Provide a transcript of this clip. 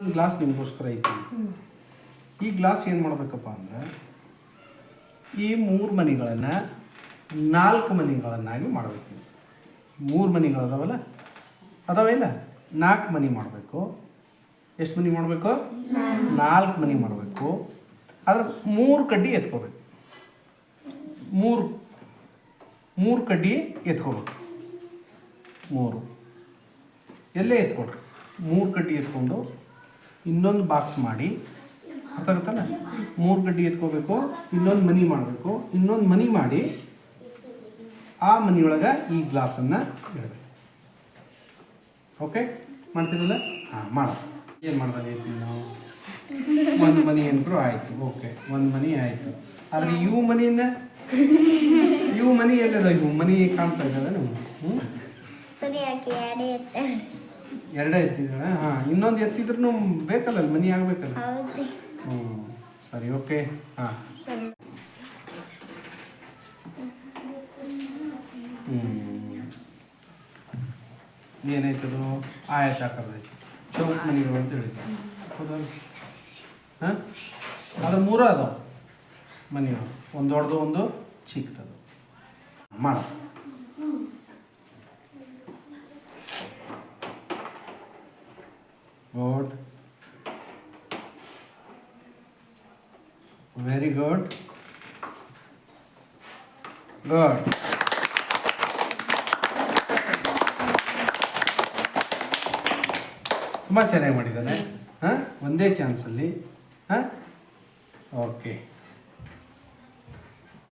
ಒಂದು ಗ್ಲಾಸ್ ನಿಮಗೋಸ್ಕರ ಐತಿ. ಈ ಗ್ಲಾಸ್ ಏನು ಮಾಡಬೇಕಪ್ಪ ಅಂದ್ರೆ ಈ ಮೂರು ಮನೆಗಳನ್ನು ನಾಲ್ಕು ಮನೆಗಳನ್ನಾಗಿ ಮಾಡಬೇಕು ಮೂರು ಮನೆಗಳದಾವಲ್ಲ ಅದಾವ ಇಲ್ಲ? ನಾಲ್ಕು ಮನೆ ಮಾಡಬೇಕು. ಎಷ್ಟು ಮನೆ ಮಾಡಬೇಕು? ನಾಲ್ಕು ಮನೆ ಮಾಡಬೇಕು. ಆದ್ರೆ ಮೂರು ಕಡ್ಡಿ ಎತ್ಕೋಬೇಕು. ಮೂರು ಮೂರು ಕಡ್ಡಿ ಎತ್ಕೋಬೇಕು. ಮೂರು. ಎಲ್ಲೇ ಎತ್ಕೊಳ್ರಿ? ಮೂರು ಕಡ್ಡಿ ಎತ್ಕೊಂಡು ಇನ್ನೊಂದು ಬಾಕ್ಸ್ ಮಾಡಿ ಗೊತ್ತಾಗುತ್ತಲ್ಲ ಮೂರು ಗಡ್ಡಿ ಎತ್ಕೋಬೇಕು, ಇನ್ನೊಂದು ಮನಿ ಮಾಡಬೇಕು, ಇನ್ನೊಂದು ಮನಿ ಮಾಡಿ, ಆ ಮನಿಯೊಳಗೆ ಈ ಗ್ಲಾಸನ್ನು ಇಡಬೇಕು. ಓಕೆ ಮಾಡ್ತೀರಲ್ಲ? ಹಾಂ, ಮಾಡ. ಏನು ಮಾಡ್ದಾಗೈತಿ ನಾವು? ಒಂದು ಮನಿ ಅಂದ್ರು ಆಯಿತು. ಓಕೆ ಒಂದು ಮನಿ ಆಯಿತು. ಆದರೆ ಇವು ಮನಿಯಿಂದ ಇವು ಮನಿ ಎಲ್ಲದ? ಇವು ಮನಿ ಕಾಣ್ತಾ ಇದ್ದಾವೆ ನೀವು ಹ್ಞೂ ಎರಡೇ ಎತ್ತಿದ್ದಾಳೆ ಹಾಂ ಇನ್ನೊಂದು ಎತ್ತಿದ್ರು ಬೇಕಲ್ಲ ಮನಿ ಆಗ್ಬೇಕಲ್ಲ. ಹ್ಞೂ ಸರಿ ಓಕೆ. ಹಾಂ. ಹ್ಞೂ ಏನಾಯ್ತದು ಆಯತಾಕರದೈತಿ ಚೌಕ್ ಮನಿಗಳು ಅಂತ ಹೇಳಿದ್ರು. ಹೌದಲ್ಲ ಹಾಂ? ಅದ್ರ ಮೂರ ಅದಾವ ಮನಿ ಒಂದು ದೊಡ್ಡದು ಒಂದು ಚಿಕ್ಕದು. ಮಾಡ. Good very good. Good. ತುಂಬ ಚೆನ್ನಾಗಿ ಮಾಡಿದ್ದಾನೆ ಹಾಂ? ಒಂದೇ ಚಾನ್ಸಲ್ಲಿ ಹಾಂ? ಓಕೆ